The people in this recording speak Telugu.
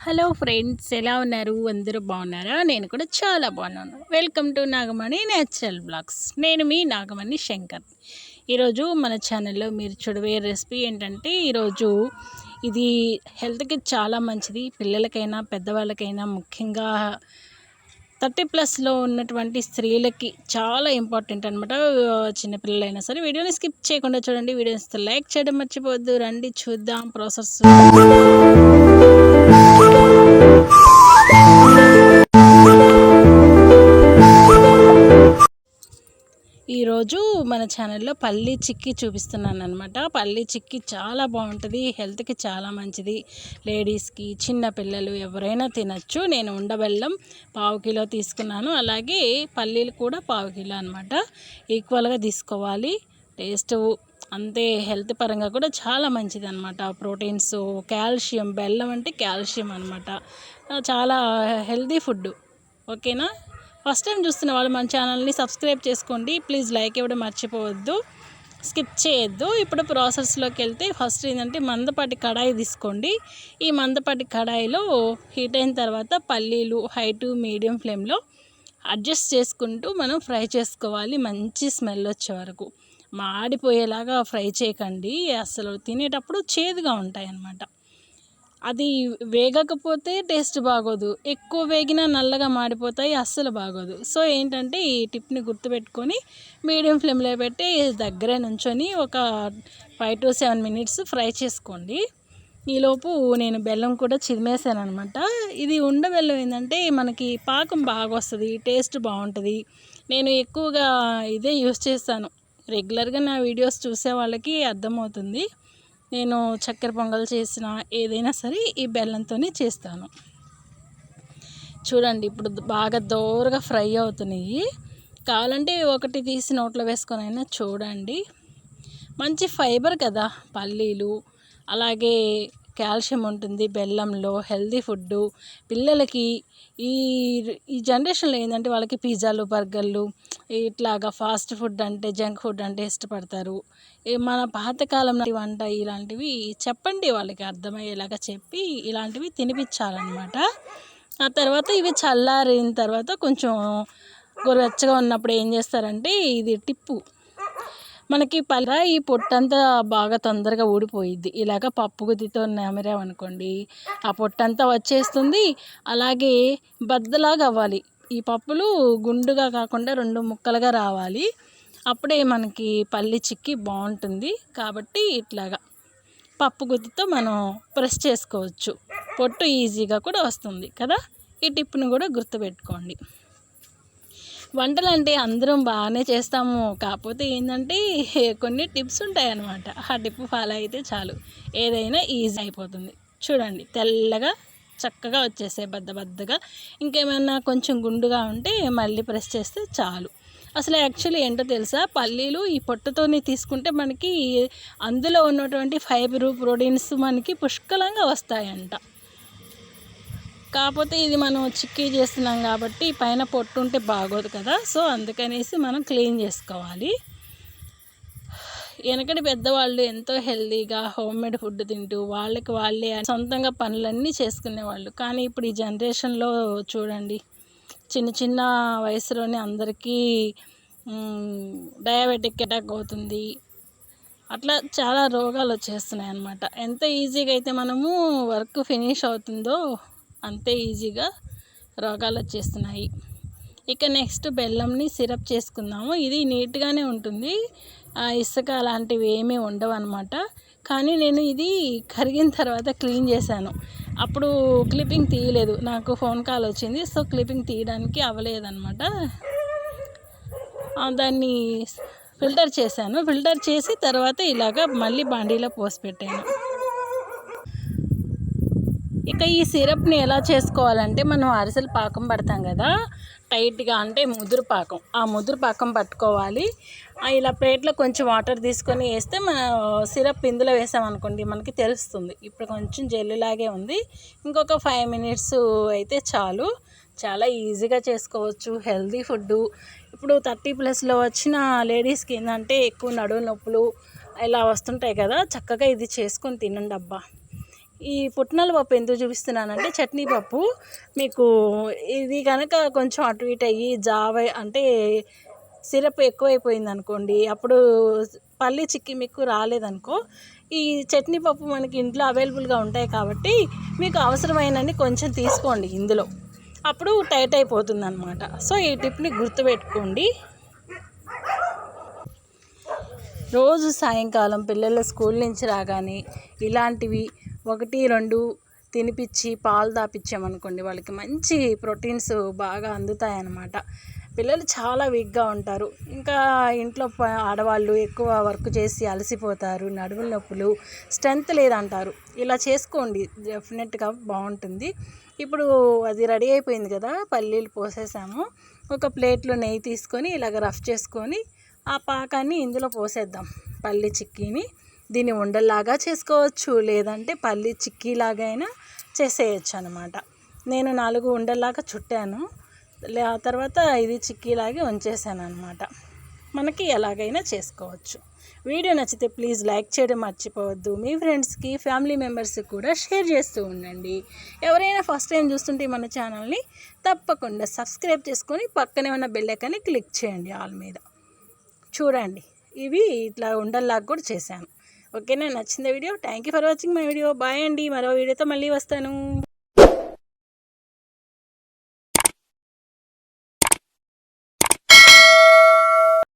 హలో ఫ్రెండ్స్ ఎలా ఉన్నారు? అందరూ బాగున్నారా? నేను కూడా చాలా బాగున్నాను. Welcome to Nagamani natural blogs. నేను మీ నాగమణి శంకర్. ఈరోజు మన ఛానల్లో మీరు చూడవే రెసిపీ ఏంటంటే ఈరోజు ఇది హెల్త్కి చాలా మంచిది. పిల్లలకైనా పెద్దవాళ్ళకైనా ముఖ్యంగా థర్టీ ప్లస్లో ఉన్నటువంటి స్త్రీలకి చాలా ఇంపార్టెంట్ అనమాట చిన్నపిల్లలైనా సరే వీడియోని స్కిప్ చేయకుండా చూడండి. వీడియోని లైక్ చేయడం మర్చిపోవద్దు. రండి చూద్దాం. ప్రాసెస్. ఈరోజు మన ఛానల్లో పల్లి చిక్కీ చూపిస్తున్నాను అనమాట పల్లి చిక్కీ చాలా బాగుంటుంది హెల్త్కి చాలా మంచిది. లేడీస్కి చిన్న పిల్లలు ఎవరైనా తినచ్చు. నేను ఉండబెల్లం పావు కిలో తీసుకున్నాను. అలాగే పల్లీలు కూడా పావు కిలో అనమాట ఈక్వల్గా తీసుకోవాలి. టేస్ట్ అంతే హెల్త్ పరంగా కూడా చాలా మంచిది అనమాట ప్రోటీన్స్ కాల్షియం బెల్లం అంటే కాల్షియం అనమాట చాలా హెల్దీ ఫుడ్ ఓకేనా? ఫస్ట్ టైం చూస్తున్న వాళ్ళు మన ఛానల్ని సబ్స్క్రైబ్ చేసుకోండి. ప్లీజ్ లైక్ ఇవ్వడం మర్చిపోవద్దు. స్కిప్ చేయొద్దు. ఇప్పుడు ప్రాసెస్లోకి వెళ్తే ఫస్ట్ ఏంటంటే మందపాటి కడాయి తీసుకోండి. ఈ మందపాటి కడాయిలో హీట్ అయిన తర్వాత పల్లీలు హై టు మీడియం ఫ్లేమ్లో అడ్జస్ట్ చేసుకుంటూ మనం ఫ్రై చేసుకోవాలి. మంచి స్మెల్ వచ్చే వరకు. మాడిపోయేలాగా ఫ్రై చేయకండి. అసలు తినేటప్పుడు చేదుగా ఉంటాయి అన్నమాట అది వేగకపోతే టేస్ట్ బాగోదు. ఎక్కువ వేగినా నల్లగా మాడిపోతాయి అస్సలు బాగోదు. సో ఏంటంటే ఈ టిప్ని గుర్తుపెట్టుకొని మీడియం ఫ్లేమ్లో పెట్టి దగ్గరే నుంచొని ఒక five to seven minutes fry చేసుకోండి. ఈలోపు నేను బెల్లం కూడా చిరిమేసాను అనమాట ఇది ఉండబెల్లం ఏంటంటే మనకి పాకం బాగా వస్తుంది టేస్ట్ బాగుంటుంది. నేను ఎక్కువగా ఇదే యూస్ చేస్తాను. రెగ్యులర్గా నా వీడియోస్ చూసే వాళ్ళకి అర్థమవుతుంది. నేను చక్కెర పొంగల్ చేసిన ఏదైనా సరే ఈ బెల్లంతోనే చేస్తాను. చూడండి ఇప్పుడు బాగా దోరగా ఫ్రై అవుతున్నాయి. కావాలంటే ఒకటి తీసి నోట్లో వేసుకొని అయినా చూడండి. మంచి ఫైబర్ కదా పల్లీలు అలాగే కాల్షియం ఉంటుంది బెల్లంలో హెల్దీ ఫుడ్డు. పిల్లలకి ఈ ఈ జనరేషన్లో ఏంటంటే వాళ్ళకి పిజ్జాలు బర్గర్లు ఇట్లాగా ఫాస్ట్ ఫుడ్ అంటే జంక్ ఫుడ్ అంటే ఇష్టపడతారు. మన పాతకాలం వంట ఇలాంటివి చెప్పండి వాళ్ళకి అర్థమయ్యేలాగా చెప్పి ఇలాంటివి తినిపించాలన్నమాట. ఆ తర్వాత ఇవి చల్లారిన తర్వాత కొంచెం గోరువెచ్చగా ఉన్నప్పుడు ఏం చేస్తారంటే ఇది టిప్పు. మనకి పల్ల ఈ పొట్టంతా బాగా తొందరగా ఊడిపోయిద్ది. ఇలాగ పప్పు గుద్దితో నమిరామనుకోండి ఆ పొట్టంతా వచ్చేస్తుంది. అలాగే బద్దలాగా అవ్వాలి. ఈ పప్పులు గుండుగా కాకుండా రెండు ముక్కలుగా రావాలి. అప్పుడే మనకి పల్లి చిక్కి బాగుంటుంది. కాబట్టి ఇట్లాగా పప్పు గుత్తితో మనం ప్రెస్ చేసుకోవచ్చు. పొట్టు ఈజీగా కూడా వస్తుంది కదా? ఈ టిప్ను కూడా గుర్తుపెట్టుకోండి. వంటలు అంటే అందరం బాగానే చేస్తాము. కాకపోతే ఏంటంటే కొన్ని టిప్స్ ఉంటాయి అన్నమాట ఆ టిప్ ఫాలో అయితే చాలు. ఏదైనా ఈజీ అయిపోతుంది. చూడండి తెల్లగా చక్కగా వచ్చేసాయి బద్ద బద్దగా. ఇంకేమైనా కొంచెం గుండుగా ఉంటే మళ్ళీ ప్రెస్ చేస్తే చాలు. అసలు యాక్చువల్లీ ఏంటో తెలుసా? పల్లీలు ఈ పొట్టతోనే తీసుకుంటే మనకి అందులో ఉన్నటువంటి ఫైబరు ప్రోటీన్స్ మనకి పుష్కలంగా వస్తాయంట. కాకపోతే ఇది మనం చిక్కీ చేస్తున్నాం కాబట్టి పైన పొట్టు ఉంటే బాగోదు కదా. సో అందుకనేసి మనం క్లీన్ చేసుకోవాలి. వెనకటి పెద్దవాళ్ళు ఎంతో హెల్తీగా హోమ్ మేడ్ ఫుడ్ తింటూ వాళ్ళకి వాళ్ళే సొంతంగా పనులన్నీ చేసుకునేవాళ్ళు. కానీ ఇప్పుడు ఈ జనరేషన్లో చూడండి చిన్న చిన్న వయసులోనే అందరికీ డయాబెటిక్ అటాక్ అవుతుంది. అట్లా చాలా రోగాలు వచ్చేస్తున్నాయి అన్నమాట ఎంత ఈజీగా అయితే మనము వర్క్ ఫినిష్ అవుతుందో అంతే ఈజీగా రోగాలు వచ్చేస్తున్నాయి. ఇక నెక్స్ట్ బెల్లంని సిరప్ చేసుకుందాము. ఇది నీట్గానే ఉంటుంది. ఇసుక అలాంటివి ఏమీ ఉండవు అనమాట కానీ నేను ఇది కరిగిన తర్వాత క్లీన్ చేశాను. అప్పుడు క్లిప్పింగ్ తీయలేదు. నాకు ఫోన్ కాల్ వచ్చింది. సో క్లిప్పింగ్ తీయడానికి అవ్వలేదన్నమాట. దాన్ని ఫిల్టర్ చేశాను. ఫిల్టర్ చేసి తర్వాత ఇలాగ మళ్ళీ బాండీలో పోసి పెట్టాను. ఇక ఈ సిరప్ని ఎలా చేసుకోవాలంటే మనం అరిసెలు పాకం పడతాం కదా టైట్గా అంటే ముదురు పాకం. ఆ ముదురు పాకం పట్టుకోవాలి. ఇలా ప్లేట్లో కొంచెం వాటర్ తీసుకొని వేస్తే మన సిరప్ ఇందులో వేసామనుకోండి మనకి తెలుస్తుంది. ఇప్పుడు కొంచెం జెల్లులాగే ఉంది. ఇంకొక ఫైవ్ మినిట్స్ అయితే చాలు. చాలా ఈజీగా చేసుకోవచ్చు. హెల్తీ ఫుడ్ ఇప్పుడు థర్టీ ప్లస్లో వచ్చిన లేడీస్కి ఏంటంటే ఎక్కువ నడువు నొప్పులు ఇలా వస్తుంటాయి కదా చక్కగా ఇది చేసుకొని తినండి అబ్బా. ఈ పుట్నాల పప్పు ఎందుకు చూపిస్తున్నానంటే చట్నీ పప్పు మీకు ఇది కనుక కొంచెం అటు ఇటు అయ్యి జావ అంటే సిరప్ ఎక్కువైపోయింది అనుకోండి అప్పుడు పల్లి చిక్కి మీకు రాలేదనుకో ఈ చట్నీ పప్పు మనకి ఇంట్లో అవైలబుల్గా ఉంటాయి కాబట్టి మీకు అవసరమైనన్ని కొంచెం తీసుకోండి ఇందులో. అప్పుడు టైట్ అయిపోతుంది అనమాట సో ఈ టిప్ని గుర్తుపెట్టుకోండి. రోజు సాయంకాలం పిల్లల స్కూల్ నుంచి రాగానే ఇలాంటివి ఒకటి రెండు తినిపించి పాలు తాపించామనుకోండి వాళ్ళకి మంచి ప్రోటీన్స్ బాగా అందుతాయి అన్నమాట పిల్లలు చాలా వీక్గా ఉంటారు. ఇంకా ఇంట్లో ఆడవాళ్ళు ఎక్కువ వర్క్ చేసి అలసిపోతారు నడుముల నొప్పులు స్ట్రెంత్ లేదంటారు. ఇలా చేసుకోండి డెఫినెట్గా బాగుంటుంది. ఇప్పుడు అది రెడీ అయిపోయింది కదా పల్లీలు పోసేసాము. ఒక ప్లేట్లో నెయ్యి తీసుకొని ఇలాగ రఫ్ చేసుకొని ఆ పాకాన్ని ఇందులో పోసేద్దాం పల్లి చిక్కీని. దీన్ని ఉండల్లాగా చేసుకోవచ్చు. లేదంటే పల్లి చిక్కీలాగా అయినా చేసేయచ్చు అనమాట నేను నాలుగు ఉండల్లాగా చుట్టాను. ఆ తర్వాత ఇది చిక్కీలాగే ఉంచేసాను అనమాట మనకి ఎలాగైనా చేసుకోవచ్చు. వీడియో నచ్చితే ప్లీజ్ లైక్ చేయడం మర్చిపోవద్దు. మీ ఫ్రెండ్స్కి ఫ్యామిలీ మెంబర్స్కి కూడా షేర్ చేస్తూ ఉండండి. ఎవరైనా ఫస్ట్ టైం చూస్తుంటే మన ఛానల్ని తప్పకుండా సబ్స్క్రైబ్ చేసుకొని పక్కనే ఉన్న బెల్ క్లిక్ చేయండి ఆల్ మీద. చూడండి ఇవి ఇట్లా ఉండల్లాగా కూడా చేశాను. ఓకేనా? నచ్చింది video. Thank you for watching my video bye అండి. మరో వీడియోతో మళ్ళీ వస్తాను.